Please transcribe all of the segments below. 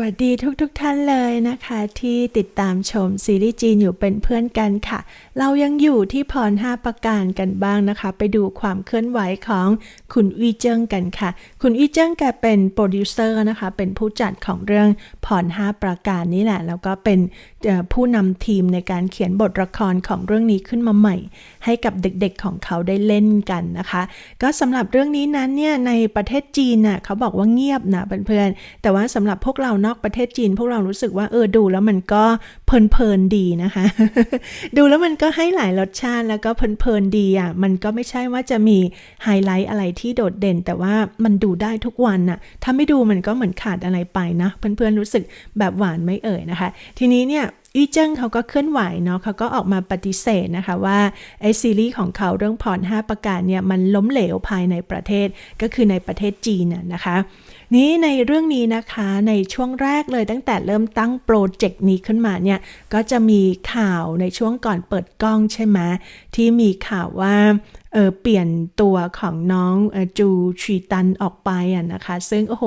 วัสดีทุกๆทท่านเลยนะคะ ที่ติดตามชมซีรีส์จีนอยู่เป็นเพื่อนกันค่ะ เรายังอยู่ที่พร 5 ประการกันบ้างนะคะ ไปดูความเคลื่อนไหวของคุณวีเจิ้งกันค่ะ คุณวีเจิ้งแกเป็นโปรดิวเซอร์นะคะ เป็นผู้จัดของเรื่องพร 5 ประการนี่แหละ แล้วก็เป็นผู้นำทีมในการเขียนบทละครของเรื่องนี้ขึ้นมาใหม่ ให้กับเด็กๆของเขาได้เล่นกันนะคะ ก็สำหรับเรื่องนี้นั้นเนี่ยในประเทศจีนน่ะเขาบอกว่าเงียบนะเพื่อนๆแต่ว่าสำหรับพวกเรานอกประเทศจีน พวกเรารู้สึกว่าเออดูแล้วมันก็เพลินๆดีนะคะ ดูแล้วมันก็ให้หลายรสชาติแล้วก็เพลินๆดีอะมันก็ไม่ใช่ว่าจะมีไฮไลท์อะไรที่โดดเด่น แต่ว่ามันดูได้ทุกวันน่ะถ้าไม่ดูมันก็เหมือนขาดอะไรไปนะ เพื่อนๆรู้สึกแบบหวานไม่เอ่ยนะคะ ทีนี้เนี่ยอีเจิ้งเขาก็เคลื่อนไหวเนาะเขาก็ออกมาปฏิเสธนะคะว่าไอซีรีส์ของเขาเรื่องพร5ประการเนี่ยมันล้มเหลวภายในประเทศก็คือในประเทศจีนน่ะนะคะ นี้ในเรื่องนี้นะคะในช่วงแรกเลยตั้งแต่เริ่มตั้งโปรเจกต์นี้ขึ้นมาเนี่ยก็จะมีข่าวในช่วงก่อนเปิดกล้องใช่ไหมที่มีข่าวว่า เออเปลี่ยนตัวของน้องอจูชีตันออกไปอะนะคะ ซึ่งโอ้โห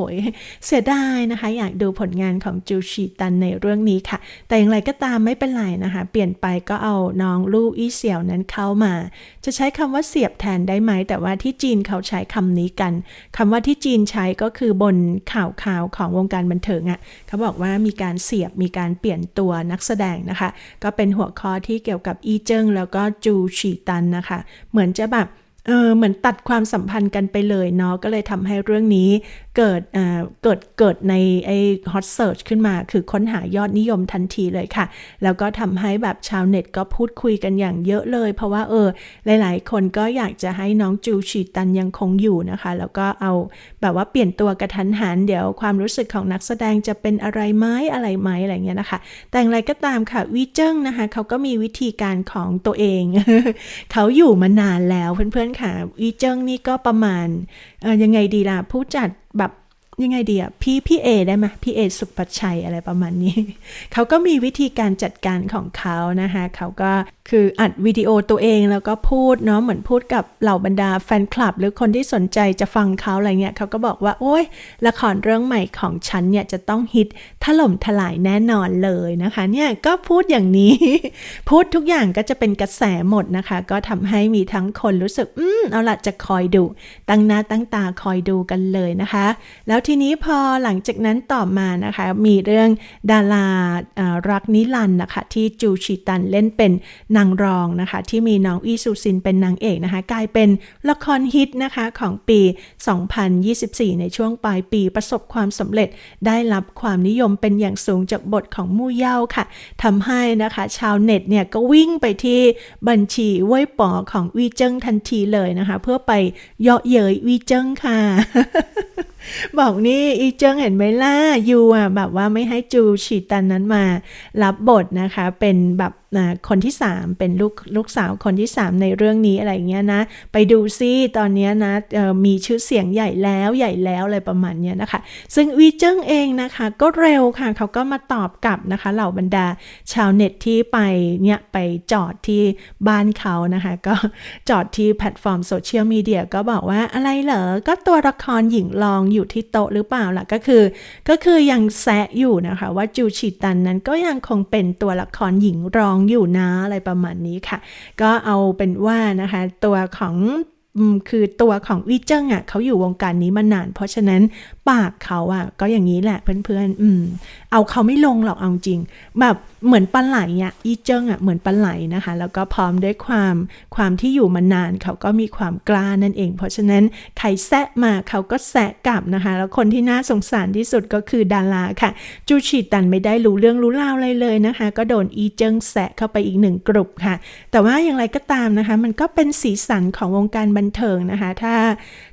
เสียดายนะคะ อยากดูผลงานของจูชีตันในเรื่องนี้ค่ะ แต่อย่างไรก็ตามไม่เป็นไรนะคะ เปลี่ยนไปก็เอาน้องลู่อี้เสี่ยวนั้นเข้ามา จะใช้คำว่าเสียบแทนได้ไหม แต่ว่าที่จีนเขาใช้คำนี้กันคำว่าที่จีนใช้ก็คือบนข่าวข่าวของวงการบันเทิงอะ่ะเขาบอกว่ามีการเสียบมีการเปลี่ยนตัวนักแสดงนะคะ ก็เป็นหัวข้อที่เกี่ยวกับอีเจิ้งแล้วก็จูฉีตันนะคะ เหมือนจะ เออเหมือนตัดความสัมพันธ์กันไปเลยเนาะก็เลยทำให้เรื่องนี้ เกิดเกิดเกิดในไอ้ hot search ขึ้นมา คือค้นหายอดนิยมทันทีเลยค่ะ แล้วก็ทำให้แบบชาวเน็ตก็พูดคุยกันอย่างเยอะเลย เพราะว่าเออ หลาย ๆ คนก็อยากจะให้น้องจูชีตันยังคงอยู่นะคะ แล้วก็เอาแบบว่าเปลี่ยนตัวกระทันหัน เดี๋ยวความรู้สึกของนักแสดงจะเป็นอะไรไหมอะไรไหมอะไรเงี้ยนะคะ แต่อย่างไรก็ตามค่ะวีเจิ้งนะคะเขาก็มีวิธีการของตัวเอง เขาอยู่มานานแล้วเพื่อน ๆ ค่ะวีเจิ้งนี่ก็ประมาณยังไงดีล่ะผู้จัด แบบยังไงดีอะพี่พี่เอได้ไหมพี่เอสุปัชชัยอะไรประมาณนี้ เขาก็มีวิธีการจัดการของเขานะคะเขาก็คืออัดวิดีโอตัวเองแล้วก็พูดเนาะเหมือนพูดกับเหล่าบรรดาแฟนคลับ หรือคนที่สนใจจะฟังเขาอะไรเงี้ยเขาก็บอกว่า โอ้ยละครเรื่องใหม่ของฉันเนี่ยจะต้องฮิตถล่มทลายแน่นอนเลยนะคะเนี่ยก็พูดอย่างนี้ พูดทุกอย่างก็จะเป็นกระแสหมดนะคะ ก็ทำให้มีทั้งคนรู้สึก อืมเอาละจะคอยดูตั้งหน้าตั้งตาคอยดูกันเลยนะคะ แล้วทีนี้พอหลังจากนั้นต่อมานะคะ มีเรื่องดารารักนิรันนะคะที่จูชิตันเล่นเป็นนางรองนะคะ ที่มีน้องอีซูซินเป็นนางเอกนะคะ กลายเป็นละครฮิตนะคะของปี 2024 ในช่วงปลายปีประสบความสำเร็จได้รับความนิยมเป็นอย่างสูงจากบทของมู่เย่าค่ะทำให้นะคะ ชาวเน็ตเนี่ยก็วิ่งไปที่บัญชีเว่ยป๋อของวีเจิ้งทันทีเลยนะคะ เพื่อไปเยาะเย้ยวีเจิ้งค่ะ บอกนี่อีเจิงเห็นไหมล่ะยูอะแบบว่าไม่ให้จูฉีตันนั้นมารับบทนะคะ เป็นแบบคนที่ 3 เป็นลูกลูกสาวคนที่ 3 ในเรื่องนี้อะไรเงี้ยนะ ไปดูซิตอนนี้นะมีชื่อเสียงใหญ่แล้วใหญ่แล้วอะไรประมาณเนี้ยนะคะ ซึ่งวีเจิ้งเองนะคะก็เร็วค่ะเขาก็มาตอบกลับนะคะ เหล่าบรรดาชาวเน็ตที่ไปเนี่ยไปจอดที่บ้านเขานะคะ ก็จอดที่แพลตฟอร์มโซเชียลมีเดียก็บอกว่าอะไรเหรอ ก็ตัวละครหญิงรองอยู่ที่โต๊ะหรือเปล่าล่ะก็คือ ก็คือยังแซะอยู่นะคะว่าจูชิตันนั้นก็ยังคงเป็นตัวละครหญิงรองอยู่นะอะไรประมาณนี้ค่ะ ก็เอาเป็นว่านะคะ ตัวของ คือตัวของวิเจิ้งอะเขาอยู่วงการนี้มานาน เพราะฉะนั้นปากเขาอะ ก็อย่างนี้แหละเพื่อนๆอืม เอาเขาไม่ลงหรอกเอาจริง แบบเหมือนปลาไหลอะอีเจิ้งอะเหมือนปลาไหลนะคะ แล้วก็พร้อมด้วยความความที่อยู่มานานเขาก็มีความกล้านั่นเอง เพราะฉะนั้นใครแซะมาเขาก็แซะกลับนะคะ แล้วคนที่น่าสงสารที่สุดก็คือดาราค่ะ จูชิตันไม่ได้รู้เรื่องรู้ราวอะไรเลยนะคะ ก็โดนอีเจิ้งแซะเข้าไปอีกหนึ่งกลุ่มค่ะ แต่ว่าอย่างไรก็ตามนะคะ มันก็เป็นสีสันของวงการบันเทิงนะคะ ถ้า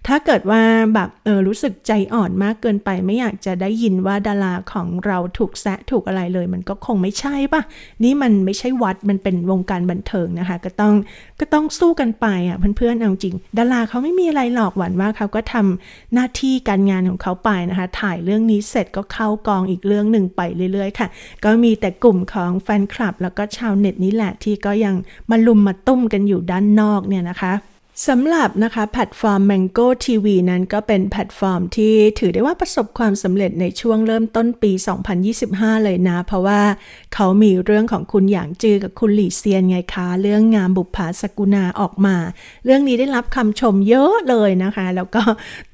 ถ้าเกิดว่าแบบเออรู้สึกใจอ่อนมากเกินไปไม่อยากจะได้ยินว่าดาราของเราถูกแซะถูกอะไรเลย มันก็คงไม่ใช่ปะนี่มันไม่ใช่วัดมันเป็นวงการบันเทิงนะคะ ก็ต้องก็ต้องสู้กันไปอะเพื่อนๆเอาจริง ดาราเขาไม่มีอะไรหลอกหวันว่าเขาก็ทำหน้าที่การงานของเขาไปนะคะ ถ่ายเรื่องนี้เสร็จก็เข้ากองอีกเรื่องหนึ่งไปเรื่อยๆค่ะ ก็มีแต่กลุ่มของแฟนคลับ แล้วก็ชาวเน็ตนี่แหละที่ก็ยังมาลุมมาตุ้มกันอยู่ด้านนอกเนี่ยนะคะ สำหรับนะคะแพลตฟอร์ม Mango TV นั้นก็เป็นแพลตฟอร์มที่ถือได้ว่าประสบความสำเร็จในช่วงเริ่มต้นปี 2025 เลยนะ เพราะว่าเขามีเรื่องของคุณหยางจือกับคุณหลี่เซียนไงคะ เรื่องงามบุปผาสกุณาออกมา เรื่องนี้ได้รับคำชมเยอะเลยนะคะ แล้วก็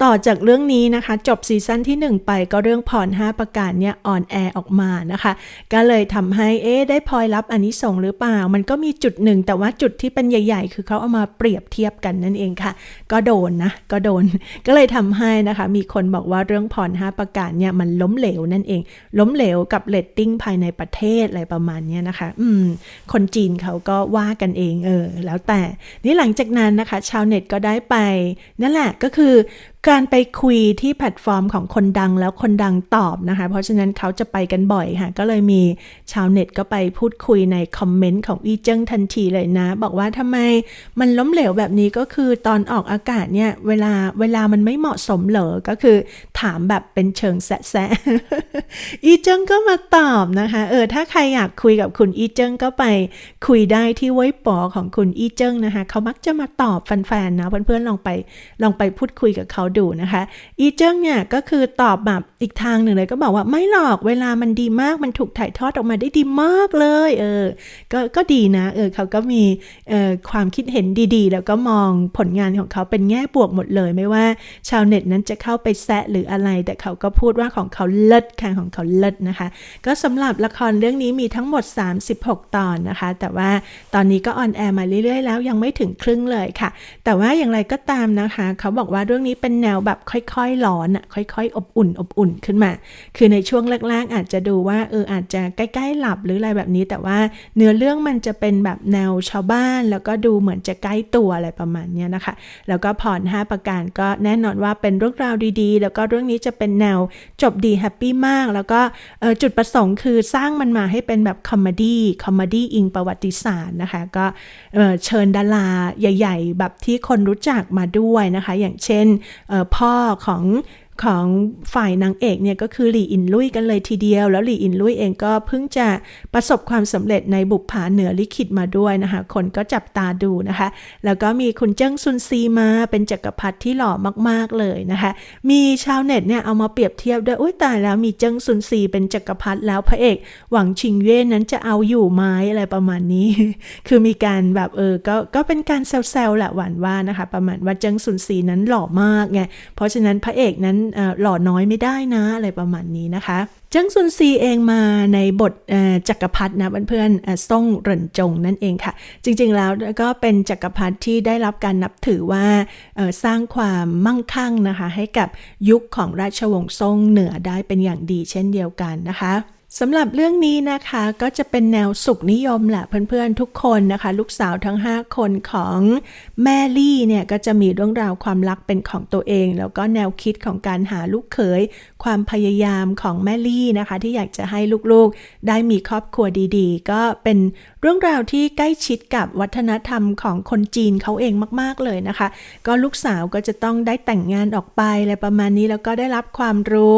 ต่อจากเรื่องนี้นะคะ จบซีซั่นที่ 1 ไปก็เรื่องพร 5 ประการเนี่ยออนแอร์ออกมานะคะ ก็เลยทำให้เอ๊ได้พลอยรับอันนี้ส่งหรือเปล่า มันก็มีจุดหนึ่งแต่ว่าจุดที่เป็นใหญ่ ๆ คือเขาเอามาเปรียบเทียบกันนั่นเองค่ะ ก็โดนนะก็โดน ก็เลยทำให้นะคะ มีคนบอกว่าเรื่องผ่อน5ประกาศเนี่ยมันล้มเหลวนั่นเอง ล้มเหลวกับเลตติ้งภายในประเทศอะไรประมาณเนี้ยนะคะ อืม คนจีนเขาก็ว่ากันเองเออ แล้วแต่นี่หลังจากนั้นนะคะ ชาวเน็ตก็ได้ไปนั่นแหละก็คือ การไปคุยที่แพลตฟอร์มของคนดังแล้วคนดังตอบนะคะ เพราะฉะนั้นเขาจะไปกันบ่อยค่ะ ก็เลยมีชาวเน็ตก็ไปพูดคุยในคอมเมนต์ของอีเจิ้งทันทีเลยนะ บอกว่าทำไมมันล้มเหลวแบบนี้ก็คือตอนออกอากาศเนี่ย เวลาเวลามันไม่เหมาะสมเหรอ ก็คือถามแบบเป็นเชิงแซะอีเจิ้งก็มาตอบนะคะ เออ ถ้าใครอยากคุยกับคุณอีเจิ้งก็ไปคุยได้ที่เว็บปอของคุณอีเจิ้งนะคะ เขามักจะมาตอบแฟนๆนะเพื่อนๆลองไปลองไปพูดคุยกับเขาดูนะคะ อีเจิ้งเนี่ยก็คือตอบแบบอีกทางหนึ่งเลย ก็บอกว่าไม่หรอกเวลามันดีมากมันถูกถ่ายทอดออกมาได้ดีมากเลยเออก็ก็ดีนะเออเขาก็มีเออความคิดเห็นดีๆ แล้วก็มองผลงานของเขาเป็นแง่บวกหมดเลย ไม่ว่าชาวเน็ตนั้นจะเข้าไปแซะหรืออะไร แต่เขาก็พูดว่าของเขาเลิศค่ะของเขาเลิศนะคะ ก็สำหรับละครเรื่องนี้มีทั้งหมด 36 ตอนนะคะ แต่ว่าตอนนี้ก็ออนแอร์มาเรื่อยๆ แล้วยังไม่ถึงครึ่งเลยค่ะ แต่ว่าอย่างไรก็ตามนะคะ เขาบอกว่าเรื่องนี้เป็นแนวแบบค่อยๆร้อนอะค่อยๆ อบอุ่น อบอุ่นขึ้นมา คือในช่วงแรกๆ อาจจะดูว่าเอออาจจะใกล้ ๆ หลับหรืออะไรแบบนี้ แต่ว่าเนื้อเรื่องมันจะเป็นแบบแนวชาวบ้าน แล้วก็ดูเหมือนจะใกล้ตัวอะไรประมาณนี้นะคะ แล้วก็พร5ประการก็แน่นอนว่าเป็นเรื่องราวดีๆ แล้วก็เรื่องนี้จะเป็นแนวจบดีแฮปปี้มาก แล้วก็จุดประสงค์คือสร้างมันมาให้เป็นแบบคอมเมดี้คอมเมดี้อิงประวัติศาสตร์นะคะ ก็เชิญดาราใหญ่ ๆ แบบที่คนรู้จักมาด้วยนะคะ อย่างเช่นพ่อของ ของฝ่ายนางเอกเนี่ยก็คือหลี่อินลุยกันเลยทีเดียว แล้วหลี่อินลุยเองก็เพิ่งจะประสบความสำเร็จในบุปผาเหนือลิขิตมาด้วยนะคะ คนก็จับตาดูนะคะ แล้วก็มีคุณเจิ้งซุนซีมาเป็นจักรพรรดิที่หล่อมากๆเลยนะคะ มีชาวเน็ตเนี่ยเอามาเปรียบเทียบด้วยอุ้ยตายแล้วมีเจิ้งซุนซีเป็นจักรพรรดิแล้วพระเอกหวังชิงเย่นั้นจะเอาอยู่ไหมอะไรประมาณนี้ คือมีการแบบเออก็ก็เป็นการแซวๆแหละหวานว่านะคะ ประมาณว่าเจิ้งซุนซีนั้นหล่อมากไงเพราะฉะนั้นพระเอกนั้นหล่อน้อยไม่ได้นะอะไรประมาณนี้นะคะเจิ้งซุนซีเองมาในบทจักรพรรดินะเพื่อนๆเอ่อซ่งเหรินจงนั่นเองค่ะ จริงๆแล้วก็เป็นจักรพรรดิที่ได้รับการนับถือว่าสร้างความมั่งคั่งนะคะ ให้กับยุคของราชวงศ์ซ่งเหนือได้เป็นอย่างดีเช่นเดียวกันนะคะ สำหรับเรื่องนี้นะคะก็จะเป็นแนวสุขนิยมแหละเพื่อนๆทุกคนนะคะ ลูกสาวทั้ง 5 คนของแม่ลี่เนี่ยก็จะมีเรื่องราวความรักเป็นของตัวเอง แล้วก็แนวคิดของการหาลูกเขย ความพยายามของแม่ลี่นะคะ ที่อยากจะให้ลูกๆ ได้มีครอบครัวดีๆ ก็เป็นเรื่องราวที่ใกล้ชิดกับวัฒนธรรมของคนจีนเขาเองมากๆเลยนะคะ ก็ลูกสาวก็จะต้องได้แต่งงานออกไปอะไรประมาณนี้แล้วก็ได้รับความรู้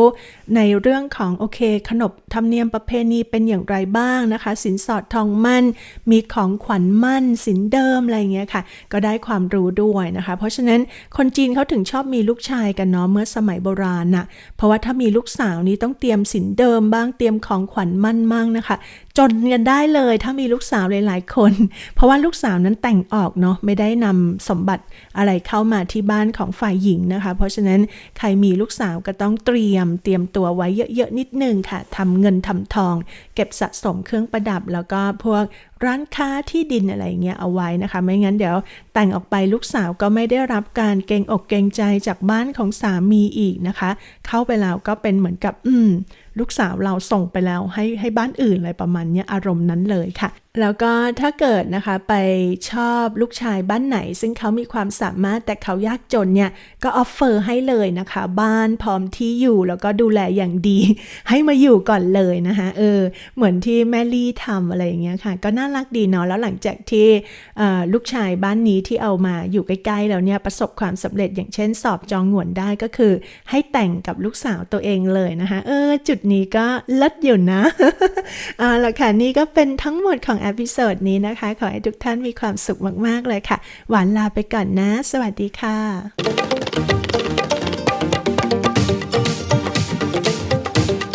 ในเรื่องของโอเคขนบธรรมเนียมประเพณีเป็นอย่างไรบ้างนะคะ สินสอดทองมั่น มีของขวัญมั่น สินเดิมอะไรเงี้ยค่ะ ก็ได้ความรู้ด้วยนะคะ เพราะฉะนั้นคนจีนเขาถึงชอบมีลูกชายกันเนาะเมื่อสมัยโบราณน่ะเพราะว่าถ้ามีลูกสาวนี้ต้องเตรียมสินเดิมบ้างเตรียมของขวัญมั่นมั่งนะคะ จนกันได้เลยถ้ามีลูกสาวหลายๆคน เพราะว่าลูกสาวนั้นแต่งออกเนาะไม่ได้นำสมบัติอะไรเข้ามาที่บ้านของฝ่ายหญิงนะคะ เพราะฉะนั้นใครมีลูกสาวก็ต้องเตรียม เตรียมตัวไว้เยอะๆนิดนึงค่ะทำเงินทำทอง เก็บสะสมเครื่องประดับ แล้วก็พวกร้านค้าที่ดินอะไรเงี้ยเอาไว้นะคะ ไม่งั้นเดี๋ยว แต่งออกไปลูกสาวก็ไม่ได้รับการเกรงอกเกรงใจจากบ้านของสามีอีกนะคะ เข้าไปแล้วก็เป็นเหมือนกับ อืม ลูกสาวเราส่งไปแล้วให้ให้บ้านอื่นอะไรประมาณนี้อารมณ์นั้นเลยค่ะแล้วก็ถ้าเกิดนะคะไปชอบลูกชายบ้านไหน ซึ่งเขามีความสามารถแต่เขายากจนเนี่ย ก็ออฟเฟอร์ให้เลยนะคะ บ้านพร้อมที่อยู่แล้วก็ดูแลอย่างดี ให้มาอยู่ก่อนเลยนะคะเออเหมือนที่แม่ลี่ทำอะไรอย่างเงี้ยค่ะ ก็น่ารักดีเนาะแล้วหลังจากที่ลูกชายบ้านนี้ที่เอามาอยู่ใกล้ๆแล้วเนี่ยประสบความสำเร็จอย่างเช่น สอบจองหวนได้ก็คือ ให้แต่งกับลูกสาวตัวเองเลยนะคะเออจุดนี้ก็เลิศอยู่นะเอาละค่ะนี่ก็เป็นทั้งหมดของอพิโซดนี้นะคะ ขอให้ทุกท่านมีความสุขมาก ๆ เลยค่ะ หวานลาไปก่อนนะ สวัสดีค่ะ